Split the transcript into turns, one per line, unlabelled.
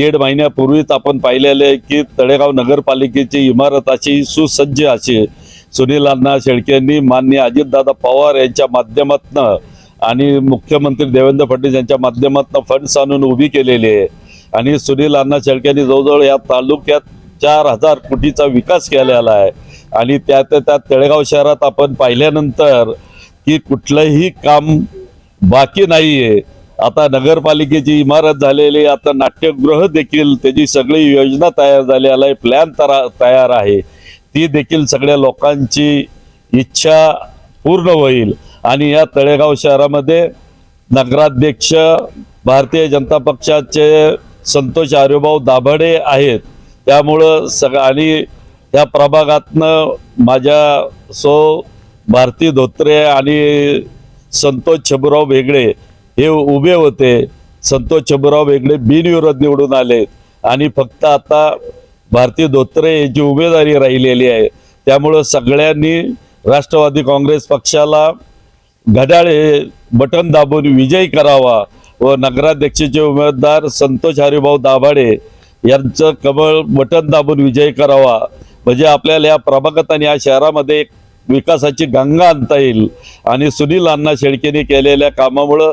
दीड महिन्यापूर्वीच आपण पाहिलेले आहे की तळेगाव नगरपालिकेची इमारत अशी सुसज्ज अशी सुनील अण्णा शेळके यांनी मान्य अजितदादा पवार यांच्या माध्यमातनं आणि मुख्यमंत्री देवेंद्र फडणवीस यांच्या माध्यमातनं फंड्स आणून उभी केलेली आहे. आणि सुनील अण्णा शेळके यांनी जवळजवळ या तालुक्यात चार हजार कोटीचा विकास केलेला आहे. आणि त्यात त्या तळेगाव शहरात आपण पाहिल्यानंतर की कुठलंही काम बाकी नाही आहे आता नगरपालिकेची इमारत झालेली आता नाट्यगृह देखील त्याची सगळी योजना तयार झालेला आहे प्लॅन तयार आहे. ती देखील सगळ्या लोकांची इच्छा पूर्ण होईल. आणि या तळेगाव शहरामध्ये नगराध्यक्ष भारतीय जनता पक्षाचे संतोष आर्यभाऊ दाभडे आहेत. त्यामुळं सग आणि या प्रभागातनं माझ्या सो भारती धोत्रे आणि संतोष छबुराव भेगडे हे उभे होते. संतोष छबुराव वेगळे बिनविरोध निवडून आले. आणि फक्त आता भारतीय धोत्रे यांची उमेदवारी राहिलेली आहे. त्यामुळं सगळ्यांनी राष्ट्रवादी काँग्रेस पक्षाला घड्याळ हे बटन दाबून विजयी करावा व नगराध्यक्षाचे उमेदवार संतोष हरिभाऊ दाभाडे यांचं कमळ बटन दाबून विजयी करावा. म्हणजे आपल्याला या प्रभागात आणि या शहरामध्ये विकासाची गंगा आणता येईल. आणि सुनील अण्णा शेळकेने केलेल्या कामामुळं